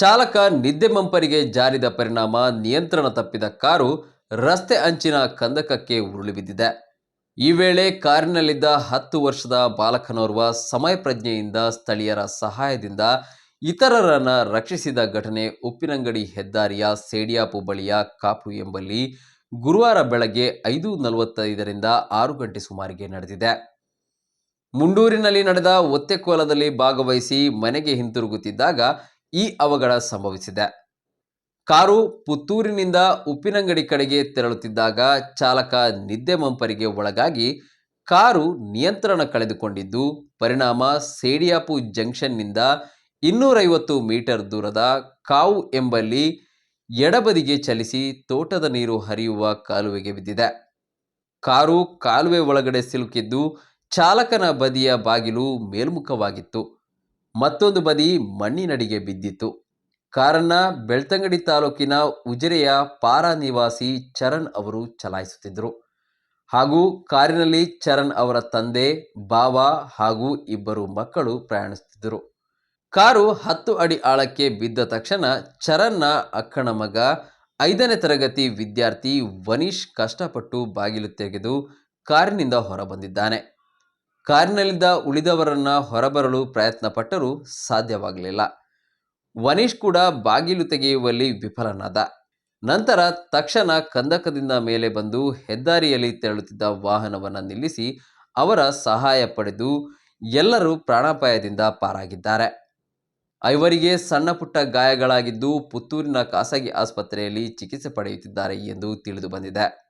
ಚಾಲಕ ನಿದ್ದೆ ಮಂಪರಿಗೆ ಜಾರಿದ ಪರಿಣಾಮ ನಿಯಂತ್ರಣ ತಪ್ಪಿದ ಕಾರು ರಸ್ತೆ ಅಂಚಿನ ಕಂದಕಕ್ಕೆ ಉರುಳಿ ಬಿದ್ದಿದೆ ಈ ವೇಳೆ ಕಾರಿನಲ್ಲಿದ್ದ ಹತ್ತು ವರ್ಷದ ಬಾಲಕನೋರ್ವ ಸಮಯ ಪ್ರಜ್ಞೆಯಿಂದ ಸ್ಥಳೀಯರ ಸಹಾಯದಿಂದ ಇತರರನ್ನ ರಕ್ಷಿಸಿದ ಘಟನೆ ಉಪ್ಪಿನಂಗಡಿ ಹೆದ್ದಾರಿಯ ಸೇಡಿಯಾಪು ಬಳಿಯ ಕಾಪು ಎಂಬಲ್ಲಿ ಗುರುವಾರ ಬೆಳಗ್ಗೆ ಐದು ನಲವತ್ತೈದರಿಂದ ಆರು ಗಂಟೆ ಸುಮಾರಿಗೆ ನಡೆದಿದೆ. ಮುಂಡೂರಿನಲ್ಲಿ ನಡೆದ ಒತ್ತೆಕೋಲದಲ್ಲಿ ಭಾಗವಹಿಸಿ ಮನೆಗೆ ಹಿಂತಿರುಗುತ್ತಿದ್ದಾಗ ಈ ಅವಘಡ ಸಂಭವಿಸಿದೆ. ಕಾರು ಪುತ್ತೂರಿನಿಂದ ಉಪ್ಪಿನಂಗಡಿ ಕಡೆಗೆ ತೆರಳುತ್ತಿದ್ದಾಗ ಚಾಲಕ ನಿದ್ದೆ ಮಂಪರಿಗೆ ಒಳಗಾಗಿ ಕಾರು ನಿಯಂತ್ರಣ ಕಳೆದುಕೊಂಡಿದ್ದು, ಪರಿಣಾಮ ಸೇಡಿಯಾಪು ಜಂಕ್ಷನ್ನಿಂದ ಇನ್ನೂರೈವತ್ತು ಮೀಟರ್ ದೂರದ ಕಾವು ಎಂಬಲ್ಲಿ ಎಡಬದಿಗೆ ಚಲಿಸಿ ತೋಟದ ನೀರು ಹರಿಯುವ ಕಾಲುವೆಗೆ ಬಿದ್ದಿದೆ. ಕಾರು ಕಾಲುವೆ ಒಳಗಡೆ ಸಿಲುಕಿದ್ದು ಚಾಲಕನ ಬದಿಯ ಬಾಗಿಲು ಮೇಲ್ಮುಖವಾಗಿತ್ತು. ಮತ್ತೊಂದು ಬದಿ ಮಣ್ಣಿನಡಿಗೆ ಬಿದ್ದಿತ್ತು. ಕಾರನ್ನ ಬೆಳ್ತಂಗಡಿ ತಾಲೂಕಿನ ಉಜಿರೆಯ ಪಾರಾ ನಿವಾಸಿ ಚರಣ್ ಅವರು ಚಲಾಯಿಸುತ್ತಿದ್ದರು. ಹಾಗೂ ಕಾರಿನಲ್ಲಿ ಚರಣ್ ಅವರ ತಂದೆ, ಬಾವ ಹಾಗೂ ಇಬ್ಬರು ಮಕ್ಕಳು ಪ್ರಯಾಣಿಸುತ್ತಿದ್ದರು. ಕಾರು ಹತ್ತು ಅಡಿ ಆಳಕ್ಕೆ ಬಿದ್ದ ತಕ್ಷಣ ಚರಣ್ನ ಅಕ್ಕನ ಮಗ, ಐದನೇ ತರಗತಿ ವಿದ್ಯಾರ್ಥಿ ವನೀಶ್ ಕಷ್ಟಪಟ್ಟು ಬಾಗಿಲು ತೆಗೆದು ಕಾರಿನಿಂದ ಹೊರಬಂದಿದ್ದಾನೆ. ಕಾರಿನಲ್ಲಿದ್ದ ಉಳಿದವರನ್ನ ಹೊರಬರಲು ಪ್ರಯತ್ನ ಪಟ್ಟರೂ ಸಾಧ್ಯವಾಗಲಿಲ್ಲ. ವನೀಶ್ ಕೂಡ ಬಾಗಿಲು ತೆಗೆಯುವಲ್ಲಿ ವಿಫಲನಾದ. ನಂತರ ತಕ್ಷಣ ಕಂದಕದಿಂದ ಮೇಲೆ ಬಂದು ಹೆದ್ದಾರಿಯಲ್ಲಿ ತೆರಳುತ್ತಿದ್ದ ವಾಹನವನ್ನು ನಿಲ್ಲಿಸಿ ಅವರ ಸಹಾಯ ಪಡೆದು ಎಲ್ಲರೂ ಪ್ರಾಣಾಪಾಯದಿಂದ ಪಾರಾಗಿದ್ದಾರೆ. ಐವರಿಗೆ ಸಣ್ಣ ಪುಟ್ಟ ಗಾಯಗಳಾಗಿದ್ದು ಪುತ್ತೂರಿನ ಖಾಸಗಿ ಆಸ್ಪತ್ರೆಯಲ್ಲಿ ಚಿಕಿತ್ಸೆ ಪಡೆಯುತ್ತಿದ್ದಾರೆ ಎಂದು ತಿಳಿದು ಬಂದಿದೆ.